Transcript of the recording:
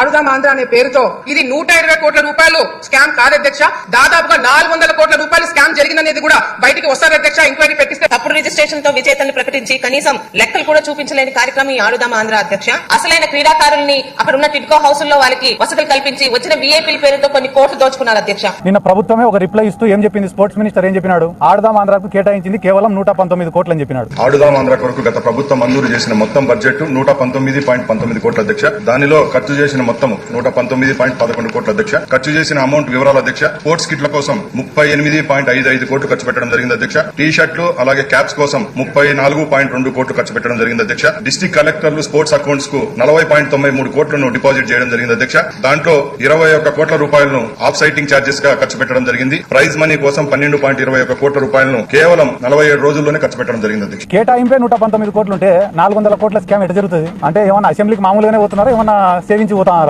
ఆడుదాం ఆంధ్ర అనే పేరుతో ఇది నూట ఇరవై కోట్ల రూపాయలు స్కామ్ కాదధ్యక్ష. దాదాపుగా నాలుగు వందల కోట్ల రూపాయలు జరిగిందనేది కూడా బయటికి వస్తారు అధ్యక్ష? ఎంక్వైరీ పెట్టిస్తే తప్పుడు రిజిస్ట్రేషన్తో విజేతల్ని ప్రకటించి కనీసం లెక్కలు కూడా చూపించలేని కార్యక్రమం ఈ ఆడుదాం ఆంధ్ర అధ్యక్ష. అసలైన క్రీడాకారుల్ని అక్కడ ఉన్న టిడ్కో హౌస్లో వాళ్ళకి వసతులు కల్పించి వచ్చిన వీఐపీల పేరుతో కొన్ని కోట్లు దోచుకున్నారు అధ్యక్ష. నిన్న ప్రభుత్వమే ఒక రిప్లై ఇస్తూ ఏం చెప్పింది? స్పోర్ట్స్ మినిస్టర్ ఏం చెప్పినాడు? ఆడదాం ఆంధ్రాకు కేటాయించింది కేవలం నూట పంతొమ్మిది కోట్లు అని చెప్పినాడు. ఆడుదాం ఆంధ్ర కొరకు గత ప్రభుత్వం మంజూరు చేసిన మొత్తం బడ్జెట్ నూట పంతొమ్మిది పాయింట్ పంతొమ్మిది కోట్ల అధ్యక్ష. దానిలో ఖర్చు చేసిన మొత్తం నూట పంతొమ్మిది పాయింట్ పదకొండు కోట్ల అధ్యక్ష. ఖర్చు చేసిన అమౌంట్ వివరాల అధ్యక్ష. స్పోర్ట్స్ కిట్ల కోసం ముప్పై ఎనిమిది పాయింట్ ఐదు ఐదు కోట్లు ఖర్చు పెట్టడం జరిగింది అధ్యక్ష. టీ షర్ట్లు అలాగే క్యాప్స్ కోసం ముప్పై నాలుగు పాయింట్ రెండు కోట్లు ఖర్చు పెట్టడం జరిగింది అధ్యక్ష. డిస్టిక్ కలెక్టర్లు స్పోర్ట్స్ అకౌంట్స్కు నలభై పాయింట్ తొంభై మూడు కోట్లను డిపాజిట్ చేయడం జరిగింది అధ్యక్ష. దాంట్లో ఇరవై ఒక్క కోట్ల రూపాయలను ఆఫ్ సైటింగ్ ఛార్జెస్గా ఖర్చు పెట్టడం జరిగింది. ప్రైజ్ మనీ కోసం పన్నెండు పాయింట్ ఇరవై ఒక్క కోట్ల రూపాయలను కేవలం నలభై ఏడు రోజుల్లోనే ఖర్చు పెట్టడం జరిగింది అధ్యక్ష. కేటాయింపే నూట పంతొమ్మిది కోట్లు ఉంటే నాలుగు వందల కోట్ల స్కామ్ ఎట్లా జరుగుతుంది? అంటే ఏమన్నా అసెంబ్లీకి మామూలుగానే పోతున్నారా? ఏమన్నా సేవించి పోతున్నారా?